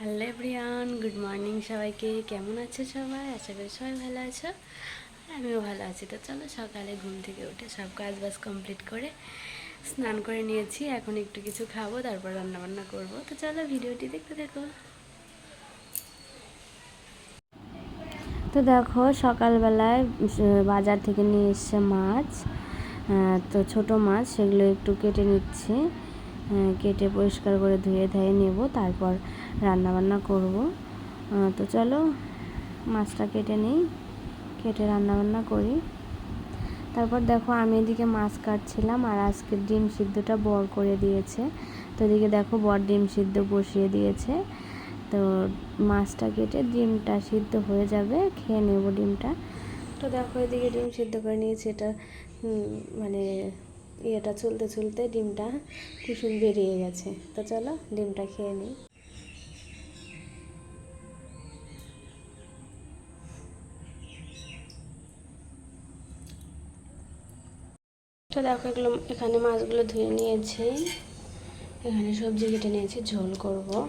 Hello everyone, good morning সবাইকে। কেমন আছে সবাই? আশা করি সবাই ভালো আছো। আর আমিও ভালো আছি। তো চলো সকালে ঘুম থেকে উঠে সব কাজ বাজ কমপ্লিট করে স্নান করে নিয়েছি। এখন একটু কিছু খাব, তারপর রান্না বান্না করব। তো চলো ভিডিওটি দেখতে দেখো তো দেখো, সকালবেলায় বাজার থেকে নিয়ে এসছে মাছ। তো ছোট মাছ, সেগুলো একটু কেটে নিচ্ছি। কেটে পরিষ্কার করে ধুয়ে ধুয়ে নেব, তারপর রান্না বান্না করব তো চলো, মাছটা কেটে নিই, কেটে রান্না বান্না করি। তারপর দেখো, আমি এদিকে মাছ কাটছিলাম আর আজকে ডিম সিদ্ধটা বর করে দিয়েছে। তো এদিকে দেখো, বর ডিম সিদ্ধ বসিয়ে দিয়েছে। তো মাছটা কেটে ডিমটা সিদ্ধ হয়ে যাবে, খেয়ে নেব ডিমটা। তো দেখো, এদিকে ডিম সিদ্ধ করে নিয়েছি, এটা মানে ইয়েটা চলতে চলতে ডিমটা কুসুম বেরিয়ে গেছে। তো চলো ডিমটা খেয়ে নিই। দেখো এগুলো, এখানে মাছগুলো ধুয়ে নিয়েছি। এখানে সবজি কেটে নিয়েছি, ঝোল করব।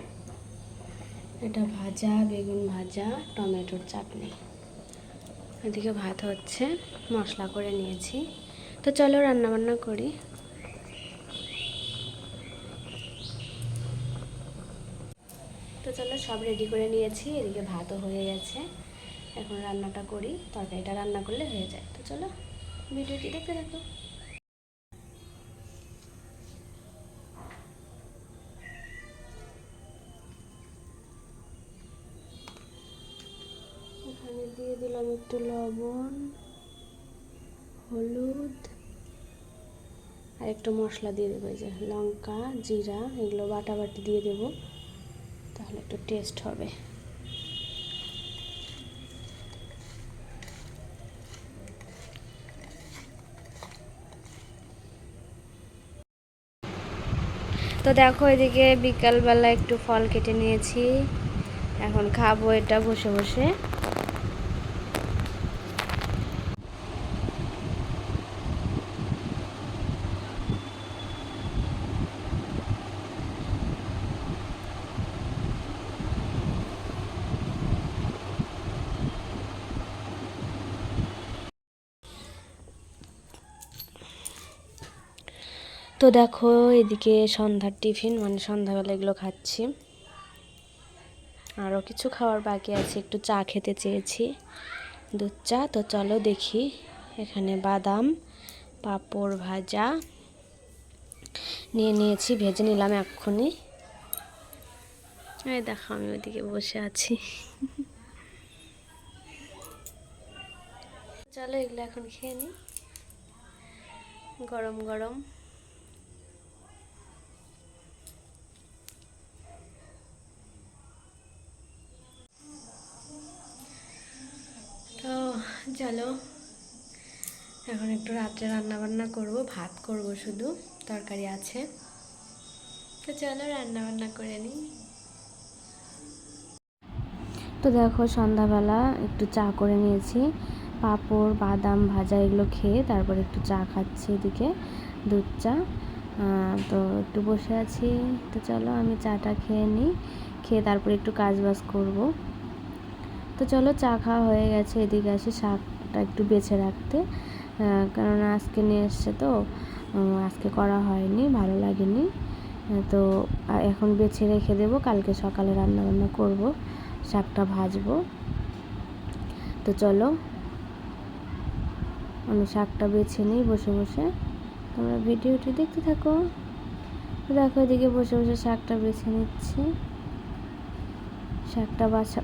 এটা ভাজা, বেগুন ভাজা, টমেটোর চাটনি। এদিকে ভাত হচ্ছে, মশলা করে নিয়েছি। তো চলো রান্না বান্না করি। তো চলো সব রেডি করে নিয়েছি, এদিকে ভাতও হয়ে গেছে। এখন রান্নাটা করি, তরকারিটা রান্না করলে হয়ে যায়। তো চলো ভিডিওটি দেখতে থাকো। এখানে দিয়ে দিলাম একটু লবণ। হলুদ আর একটু মশলা দিয়ে দেবো যে লঙ্কা, জিরা, এগুলো বাটা বাটি দিয়ে দেবো, তাহলে একটু টেস্ট হবে। তো দেখো এদিকে বিকালবেলা একটু ফল কেটে নিয়েছি, এখন খাব এটা বসে বসে। তো দেখো, এদিকে সন্ধ্যার টিফিন মানে সন্ধ্যাবেলা এগুলো খাচ্ছি। আরও কিছু খাওয়ার বাকি আছে, একটু চা খেতে চেয়েছি, দুধ চা। তো চলো দেখি, এখানে বাদাম, পাঁপড় ভাজা, নিয়ে নিয়েছি, ভেজে নিলাম এক্ষুনি। এই দেখো, আমি ওইদিকে বসে আছি। চলো এগুলো এখন খেয়ে নিই। গরম গরম তো চলো। এখন একটু রাত্রে রান্না বান্না করব, ভাত করব শুধু, তরকারি আছে। তো চলো রান্না বান্না করে নিই। তো দেখো সন্ধ্যাবেলা একটু চা করে নিয়েছি। পাঁপড়, বাদাম ভাজা এগুলো খেয়ে তারপর একটু চা খাচ্ছি এদিকে, দুধ চা। তো একটু বসে আছি। তো চলো আমি চাটা খেয়ে নিই, খেয়ে তারপর একটু কাজ বাজ করব। তো চলো চা খাওয়া হয়ে গেছে, এদিকে আসি শাকটা একটু বেছে রাখতে। কেননা আজকে নিয়ে এসছে তো আজকে করা হয়নি, ভালো লাগেনি। তো এখন বেছে রেখে দেবো, কালকে সকালে রান্না বান্না করব, শাকটা ভাজবো। তো চলো, আমি শাকটা বেছে নিই বসে বসে। তোমরা ভিডিওটি দেখতে থাকো। দেখো এদিকে বসে বসে শাকটা বেছে নিচ্ছি। শাকটা বাছা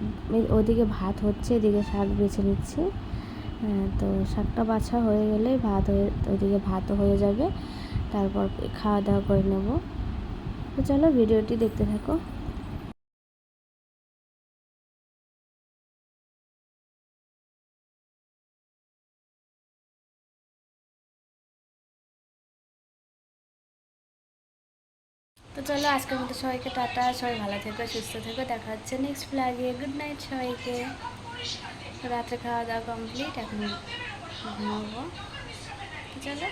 ওদিকে ভাত হচ্ছে এদিকে শাক বেছে নিচ্ছি। হ্যাঁ, তো শাকটা বাছা হয়ে গেলে ভাত হয়ে ওইদিকে ভাতও হয়ে যাবে। তারপর খাওয়া দাওয়া করে নেব। তো চলো ভিডিওটি দেখতে থাকো। তো চলো আজকের মতো সবাইকে টাটা, সবাই ভালো থেকো, সুস্থ থেকো, দেখা হচ্ছে নেক্সট ফ্লাগে গুড নাইট সবাইকে। রাত্রে খাওয়া দাওয়া কমপ্লিট এখন ঘুমাবো। চলো।